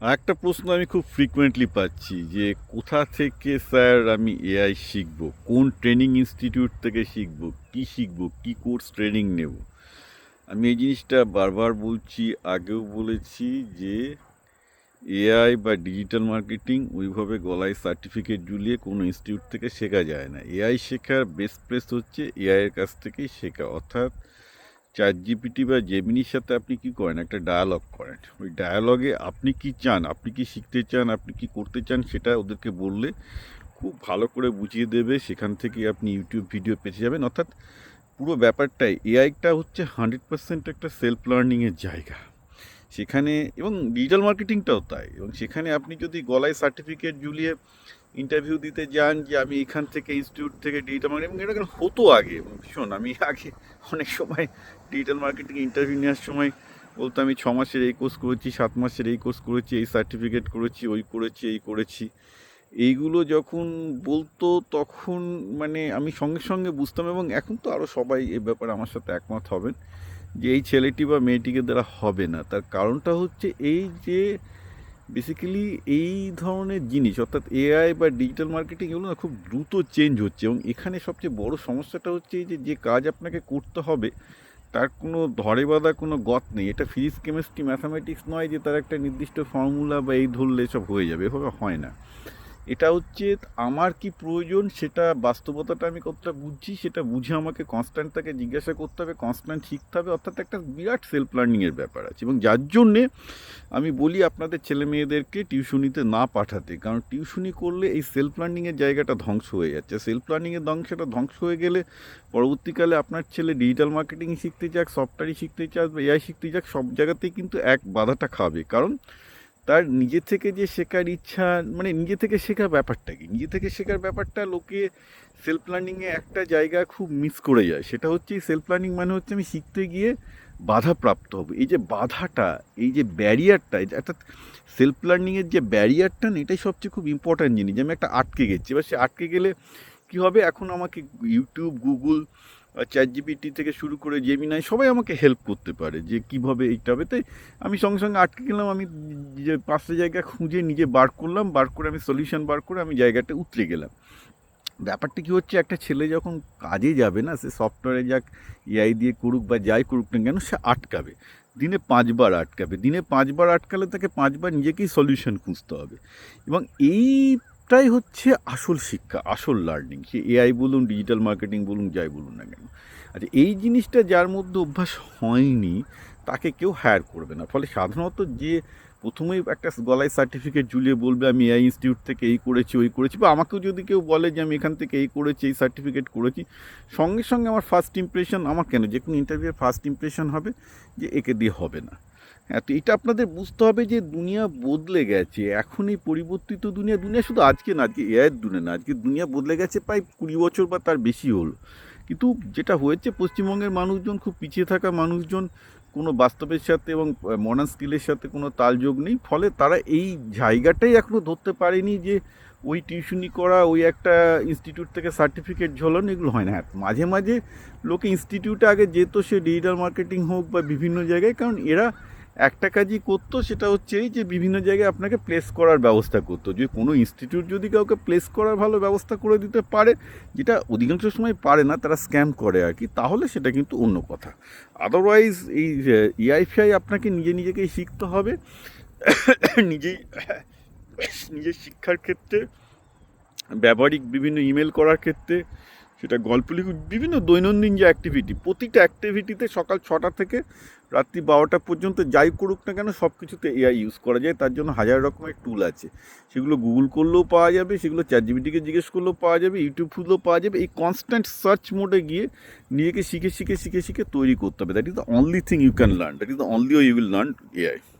একটা প্রশ্ন আমি খুব ফ্রিকুয়েন্টলি পাচ্ছি যে কোথা থেকে স্যার আমি এআই শিখব? কোন ট্রেনিং ইনস্টিটিউট থেকে শিখব? কি শিখব? কি কোর্স ট্রেনিং নেব? আমি এই জিনিসটা বারবার বলছি, আগেও বলেছি যে এআই বা ডিজিটাল মার্কেটিং ওইভাবে গলায় সার্টিফিকেট ঝুলিয়ে কোনো ইনস্টিটিউট থেকে শেখা যায় না। এআই শেখার বেস্ট প্লেস হচ্ছে এআইয়ের কাছ থেকেই শেখা। অর্থাৎ চ্যাট জিপিটি বা জেমিনির সাথে আপনি কি করেন? একটা ডায়ালগ করেন। ওই ডায়ালগে আপনি কি চান? আপনি কি শিখতে চান? আপনি কি করতে চান? সেটা ওদেরকে বললে খুব ভালো করে বুঝিয়ে দেবে। সেখান থেকে আপনি ইউটিউব ভিডিও পেতে যাবেন। অর্থাৎ পুরো ব্যাপারটাই এআইটা হচ্ছে হান্ড্রেড পার্সেন্ট একটা সেলফ লার্নিংয়ের জায়গা। সেখানে এবং ডিজিটাল মার্কেটিংটাও তাই। এবং সেখানে আপনি যদি গলায় সার্টিফিকেট ঝুলিয়ে ইন্টারভিউ দিতে যান যে আমি এখান থেকে ইনস্টিটিউট থেকে ডিজিটাল মার্কেটিং এটা কেন হতো আগে? ভীষণ আমি আগে অনেক সময় ডিজিটাল মার্কেটিং ইন্টারভিউ নেওয়ার সময় বলতো, আমি ছ মাসের এই কোর্স করেছি, সাত মাসের এই কোর্স করেছি, এই সার্টিফিকেট করেছি, ওই করেছি, এই করেছি। এইগুলো যখন বলতো তখন মানে আমি সঙ্গে সঙ্গে বুঝতাম, এবং এখন তো আরও সবাই এ ব্যাপারে আমার সাথে একমত হবেন যে এই ছেলেটি বা মেয়েটিকে দ্বারা হবে না। তার কারণটা হচ্ছে এই যে বেসিক্যালি এই ধরনের জিনিস, অর্থাৎ এআই বা ডিজিটাল মার্কেটিং এগুলো না খুব দ্রুত চেঞ্জ হচ্ছে এবং এখানে সবচেয়ে বড় সমস্যাটা হচ্ছে যে যে কাজ আপনাকে করতে হবে, তার কোনো ধরে বাঁধা কোনো গত নেই। এটা ফিজিক্স কেমিস্ট্রি ম্যাথামেটিক্স নয় যে তার একটা নির্দিষ্ট ফর্মুলা বা এই ধরলে সব হয়ে যাবে, এভাবে হয় না। এটা হচ্ছে আমার কি প্রয়োজন, সেটা বাস্তবতাটা আমি কতটা বুঝছি, সেটা বুঝে আমাকে কনস্ট্যান্ট তাকে জিজ্ঞাসা করতে হবে, কনস্ট্যান্ট শিখতে হবে, অর্থাৎ একটা বিরাট সেলফ লার্নিংয়ের ব্যাপার আছে। এবং যার জন্যে আমি বলি আপনাদের ছেলে মেয়েদেরকে টিউশনিতে না পাঠাতে, কারণ টিউশনি করলে এই সেলফ লার্নিংয়ের জায়গাটা ধ্বংস হয়ে যাচ্ছে। সেলফ লার্নিংয়ের ধ্বংসটা ধ্বংস হয়ে গেলে পরবর্তীকালে আপনার ছেলে ডিজিটাল মার্কেটিং শিখতে যাক সফটওয়্যারই শিখতে চাক বা এআই শিখতে যাক সব জায়গাতেই কিন্তু এক বাধাটা খাবে। কারণ তার নিজে থেকে যে শেখার ইচ্ছা মানে নিজে থেকে শেখার ব্যাপারটা কি? নিজে থেকে শেখার ব্যাপারটা লোকে সেলফ লার্নিংয়ে একটা জায়গা খুব মিস করে যায়। সেটা হচ্ছে সেলফ লার্নিং মানে হচ্ছে আমি শিখতে গিয়ে বাধাপ্রাপ্ত হব। এই যে বাধাটা, এই যে ব্যারিয়ারটা অর্থাৎ সেলফ লার্নিংয়ের যে ব্যারিয়ারটা না, এটাই সবচেয়ে খুব ইম্পর্ট্যান্ট জিনিস। যে আমি একটা আটকে গেছি। এবার সে আটকে গেলে কী হবে? এখন আমাকে ইউটিউব গুগল চ্যাট জিপিটি থেকে শুরু করে জেমিনাই সবাই আমাকে হেল্প করতে পারে যে কীভাবে এইটা হবে। তাই আমি সঙ্গে সঙ্গে আটকে গেলাম, আমি যে পাঁচটা জায়গা খুঁজে নিজে বার করলাম, বার করে আমি সলিউশন বার করে আমি জায়গাটা উতরে গেলাম। ব্যাপারটা কী হচ্ছে? একটা ছেলে যখন কাজে যাবে না, সে সফটওয়্যারে যাক এআই দিয়ে করুক বা যাই করুক না কেন, সে আটকাবে। দিনে পাঁচবার আটকাবে। দিনে পাঁচবার আটকালে তাকে পাঁচবার নিজেকেই সলিউশন খুঁজতে হবে। এবং এইটাই হচ্ছে আসল শিক্ষা, আসল লার্নিং সে এআই বলুন ডিজিটাল মার্কেটিং বলুন, যাই বলুন না কেন। আচ্ছা এই জিনিসটা যার মধ্যে অভ্যাস হয়নি, তাকে কেউ হায়ার করবে না। ফলে সাধারণত যে প্রথমেই একটা গলায় সার্টিফিকেট ঝুলিয়ে বলবে, আমি এই ইনস্টিটিউট থেকে এই করেছি, ওই করেছি, বা আমাকেও যদি কেউ বলে যে, আমি এখান থেকে এই করেছি, এই সার্টিফিকেট করেছি, সঙ্গে সঙ্গে আমার ফার্স্ট ইমপ্রেশন আমার কেন? যে কোনো ইন্টারভিউয়ের ফার্স্ট ইমপ্রেশন হবে যে একে দিয়ে হবে না। হ্যাঁ তো এটা আপনাদের বুঝতে হবে যে দুনিয়া বদলে গেছে। এখন এই পরিবর্তিত দুনিয়া দুনিয়া শুধু আজকে না, আজকে এআইয়ের দুনিয়া না, আজকে দুনিয়া বদলে গেছে প্রায় কুড়ি বছর বা তার বেশি হলো। কিন্তু যেটা হয়েছে, পশ্চিমবঙ্গের মানুষজন, খুব পিছিয়ে থাকা মানুষজন, কোনো বাস্তবের সাথে এবং মডার্ন স্কিলের সাথে কোনো তালযোগ নেই। ফলে তারা এই জায়গাটাই এখনও ধরতে পারেনি যে ওই টিউশনি করা, ওই একটা ইনস্টিটিউট থেকে সার্টিফিকেট ঝোলানো, এগুলো হয় না। হ্যাঁ মাঝে মাঝে লোকে ইনস্টিটিউটে আগে যেত, সে ডিজিটাল মার্কেটিং হোক বা বিভিন্ন জায়গায়, কারণ এরা একটা কাজই করতো, সেটা হচ্ছে এই যে বিভিন্ন জায়গায় আপনাকে প্লেস করার ব্যবস্থা করতো। যে কোনো ইনস্টিটিউট যদি কাউকে প্লেস করার ভালো ব্যবস্থা করে দিতে পারে, যেটা অধিকাংশ সময় পারে না, তারা স্ক্যাম করে আর কি, তাহলে সেটা কিন্তু অন্য কথা। আদারওয়াইজ এই ইআইফিআই আপনাকে নিজে নিজেকেই শিখতে হবে। নিজেই, নিজের শিক্ষার ক্ষেত্রে, ব্যবহারিক বিভিন্ন ইমেল করার ক্ষেত্রে সেটা গল্প লিখুন বিভিন্ন দৈনন্দিন যে অ্যাক্টিভিটি প্রতিটা অ্যাক্টিভিটিতে সকাল ছটা থেকে রাত্রি বারোটা পর্যন্ত যাই করুক না কেন সব কিছুতে এআই ইউজ করা যায়। তার জন্য হাজার রকমের টুল আছে। সেগুলো গুগল করলেও পাওয়া যাবে, সেগুলো চ্যাট জিবিটিকে জিজ্ঞেস করলেও পাওয়া যাবে ইউটিউব খুললেও পাওয়া যাবে। এই কনস্ট্যান্ট সার্চ মোডে গিয়ে নিজেকে শিখে শিখে শিখে শিখে তৈরি করতে হবে। That is the only thing you can learn that is the only you will learn AI